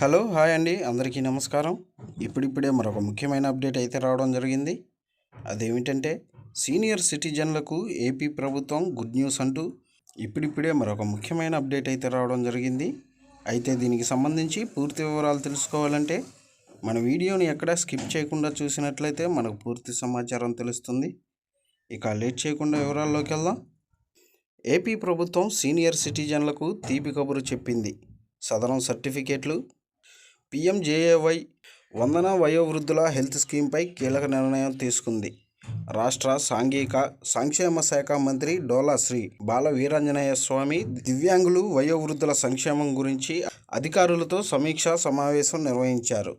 Hello hi అండి. అందరికీ నమస్కారం. ఇప్పుడిప్పుడే మరొక ముఖ్యమైన అప్డేట్ అయితే రావడం జరిగింది. అదేమిటంటే సీనియర్ సిటిజన్లకు ఏపీ ప్రభుత్వం గుడ్ న్యూస్ అంటూ ఇప్పుడిప్పుడే మరొక ముఖ్యమైన అప్డేట్ అయితే రావడం జరిగింది. అయితే దీనికి సంబంధించి పూర్తి వివరాలు తెలుసుకోవాలంటే మన వీడియోని ఎక్కడా స్కిప్ చేయకుండా చూసినట్లయితే మనకు పూర్తి సమాచారం తెలుస్తుంది. ఇక లేట్ చేయకుండా వివరాల్లోకి వెళ్దాం. ఏపీ ప్రభుత్వం సీనియర్ సిటిజన్లకు తీపి కబురు చెప్పింది. సదరం సర్టిఫికేట్లు పీఎంజేఏవై వందన వయోవృద్ధుల హెల్త్ స్కీమ్పై కీలక నిర్ణయం తీసుకుంది. రాష్ట్ర సాంఘిక సంక్షేమ శాఖ మంత్రి డోలా శ్రీ బాల వీరాంజనేయ స్వామి దివ్యాంగులు వయోవృద్ధుల సంక్షేమం గురించి అధికారులతో సమీక్షా సమావేశం నిర్వహించారు.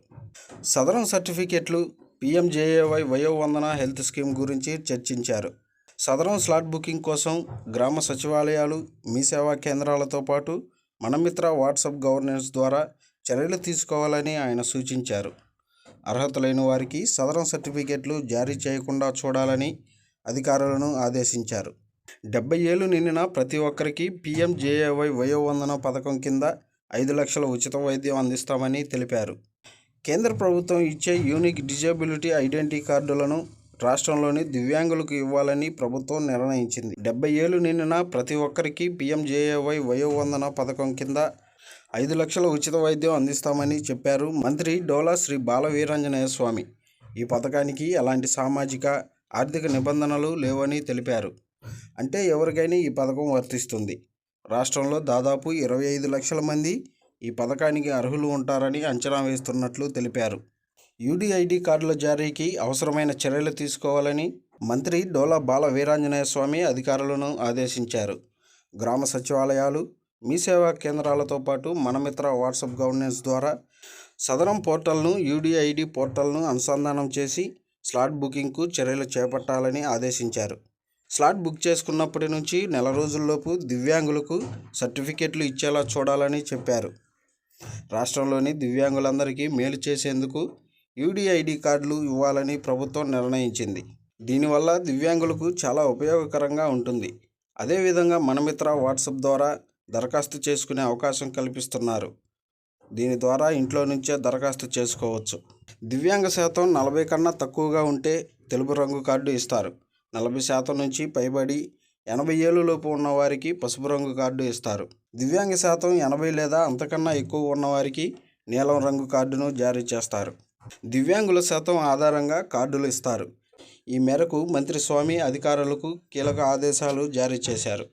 సదరం సర్టిఫికెట్లు పీఎంజేఏవై వయోవందన హెల్త్ స్కీమ్ గురించి చర్చించారు. సదరం స్లాట్ బుకింగ్ కోసం గ్రామ సచివాలయాలు మీ సేవా కేంద్రాలతో పాటు మనమిత్ర వాట్సాప్ గవర్నెన్స్ ద్వారా చర్యలు తీసుకోవాలని ఆయన సూచించారు. అర్హత లేని వారికి సదరం సర్టిఫికెట్లు జారీ చేయకుండా చూడాలని అధికారులను ఆదేశించారు. డెబ్బై ఏళ్ళు నిండిన ప్రతి ఒక్కరికి పీఎంజేఏవై వయోవందన పథకం కింద ఐదు లక్షల ఉచిత వైద్యం అందిస్తామని తెలిపారు. కేంద్ర ప్రభుత్వం ఇచ్చే యూనిక్ డిజేబిలిటీ ఐడెంటిటీ కార్డులను రాష్ట్రంలోని దివ్యాంగులకు ఇవ్వాలని ప్రభుత్వం నిర్ణయించింది. డెబ్బై ఏళ్ళు నిండిన ప్రతి ఒక్కరికి పీఎంజేఏవై వయోవందన పథకం కింద ఐదు లక్షల ఉచిత వైద్యం అందిస్తామని చెప్పారు మంత్రి డోలా శ్రీ బాలవీరాంజనేయ స్వామి. ఈ పథకానికి ఎలాంటి సామాజిక ఆర్థిక నిబంధనలు లేవని తెలిపారు. అంటే ఎవరికైనా ఈ పథకం వర్తిస్తుంది. రాష్ట్రంలో దాదాపు ఇరవై ఐదు లక్షల మంది ఈ పథకానికి అర్హులు ఉంటారని అంచనా వేస్తున్నట్లు తెలిపారు. యూడిఐడి కార్డుల జారీకి అవసరమైన చర్యలు తీసుకోవాలని మంత్రి డోలా బాల వీరాంజనేయ స్వామి అధికారులను ఆదేశించారు. గ్రామ సచివాలయాలు మీ సేవా కేంద్రాలతో పాటు మనమిత్ర వాట్సాప్ గవర్నెన్స్ ద్వారా సదరం పోర్టల్ను యూడిఐడి పోర్టల్ను అనుసంధానం చేసి స్లాట్ బుకింగ్కు చర్యలు చేపట్టాలని ఆదేశించారు. స్లాట్ బుక్ చేసుకున్నప్పటి నుంచి నెల రోజుల్లోపు దివ్యాంగులకు సర్టిఫికెట్లు ఇచ్చేలా చూడాలని చెప్పారు. రాష్ట్రంలోని దివ్యాంగులందరికీ మేలు చేసేందుకు యూడిఐడి కార్డులు ఇవ్వాలని ప్రభుత్వం నిర్ణయించింది. దీనివల్ల దివ్యాంగులకు చాలా ఉపయోగకరంగా ఉంటుంది. అదేవిధంగా మనమిత్ర వాట్సాప్ ద్వారా దరఖాస్తు చేసుకునే అవకాశం కల్పిస్తున్నారు. దీని ద్వారా ఇంట్లో నుంచే దరఖాస్తు చేసుకోవచ్చు. దివ్యాంగ శాతం నలభై కన్నా తక్కువగా ఉంటే తెలుపు రంగు కార్డు ఇస్తారు. నలభై శాతం నుంచి పైబడి ఎనభై ఏళ్ళలోపు ఉన్నవారికి పసుపు రంగు కార్డు ఇస్తారు. దివ్యాంగ శాతం ఎనభై లేదా అంతకన్నా ఎక్కువ ఉన్నవారికి నీలం రంగు కార్డును జారీ చేస్తారు. దివ్యాంగుల శాతం ఆధారంగా కార్డులు ఇస్తారు. ఈ మేరకు మంత్రి స్వామి అధికారులకు కీలక ఆదేశాలు జారీ చేశారు.